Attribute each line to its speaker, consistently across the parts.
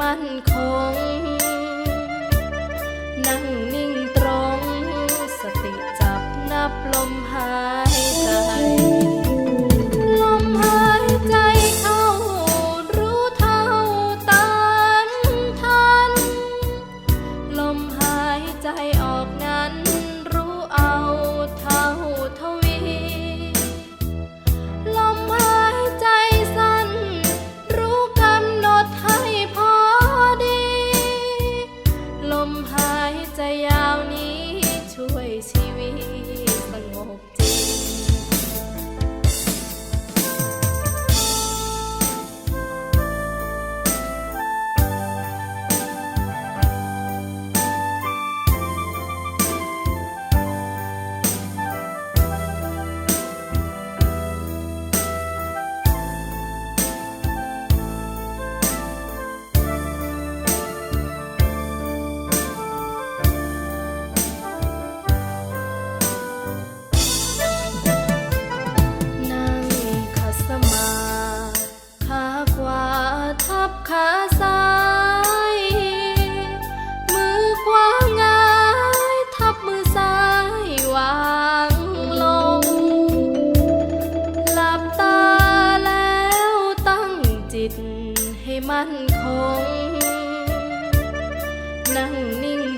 Speaker 1: มั่นคง นั่งนิ่งตรง สติจับนับลมหาย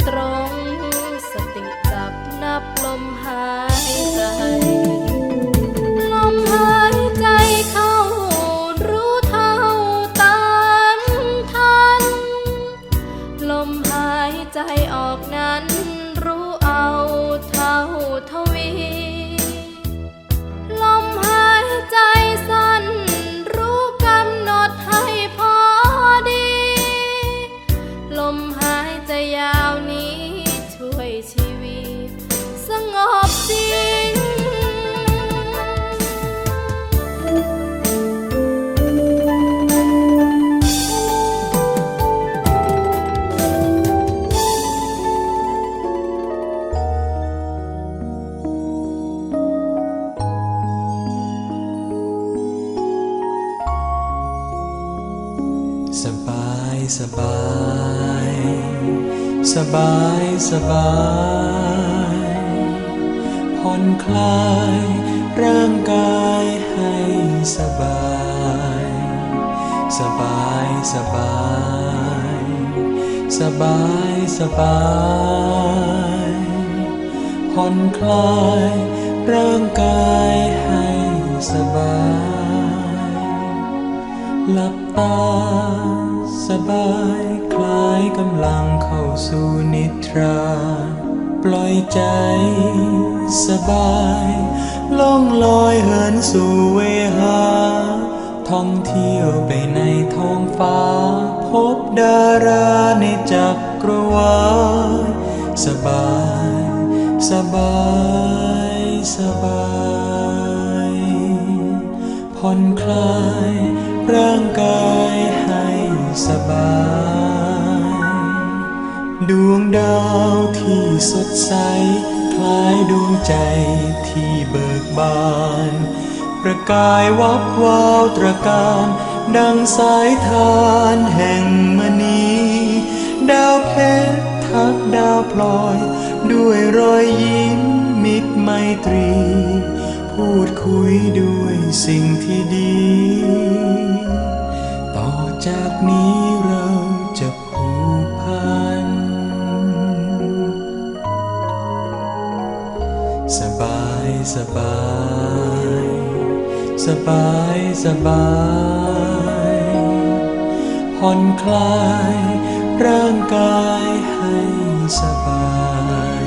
Speaker 1: ตรงสติจับนับลมหายใจ ลมหายใจเข้ารู้เท่าตันทัน ลมหายใจออกนั้น สบา
Speaker 2: ย สบายสบายผ่อนคลายร่างกายให้สบาย สบายสบาย สบายสบายผ่อนคลายร่างกายให้สบาย หลับตา สบายคลายกำลังเข้าสู่นิทรา ปล่อยใจสบายล่องลอยเหินสู่เวหา ท่องเที่ยวไปในท้องฟ้า พบดาราในจักรวาลสบาย สบาย สบายผ่อนคลายร่างกายให้ สบาย ดวงดาวที่สดใส คล้ายดวงใจที่เบิกบาน ประกายวับวาวตระการดังสายทานแห่งมณีดาวเพชรทักดาวพลอย ด้วยรอยยิ้มมิตรไมตรี พูดคุยด้วยสิ่งที่ดี จากนี้เราจะผูกพัน สบายสบาย สบายสบายผ่อนคลายร่างกายให้สบาย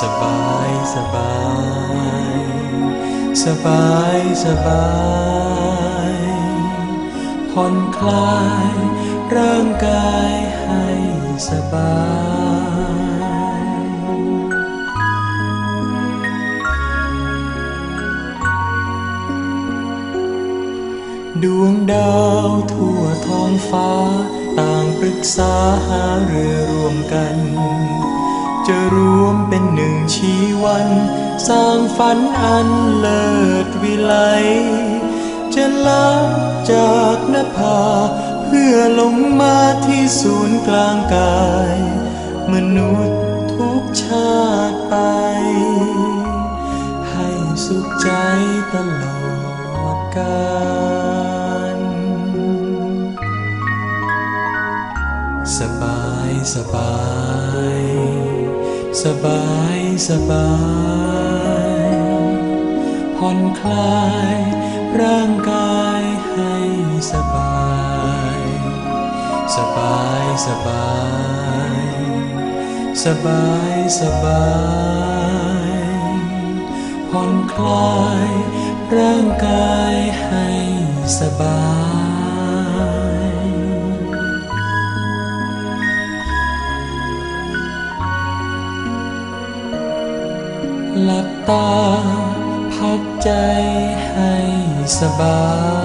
Speaker 2: สบายสบาย สบายสบาย ผ่อนคลายร่างกายให้สบายดวงดาวทั่วท้องฟ้า ต่างปรึกษาหาเรือรวมกัน จะรวมเป็นหนึ่งชีวัน สร้างฝันอันเลิศวิไล จะลับจากนภา เพื่อลงมาที่ศูนย์กลางกาย มนุษย์ทุกชาติไป ให้สุขใจตลอดกาลสบายสบาย สบายสบายผ่อนคลาย ร่างกายให้สบาย สบายสบาย สบายสบายผ่อนคลายร่างกายให้สบาย สบาย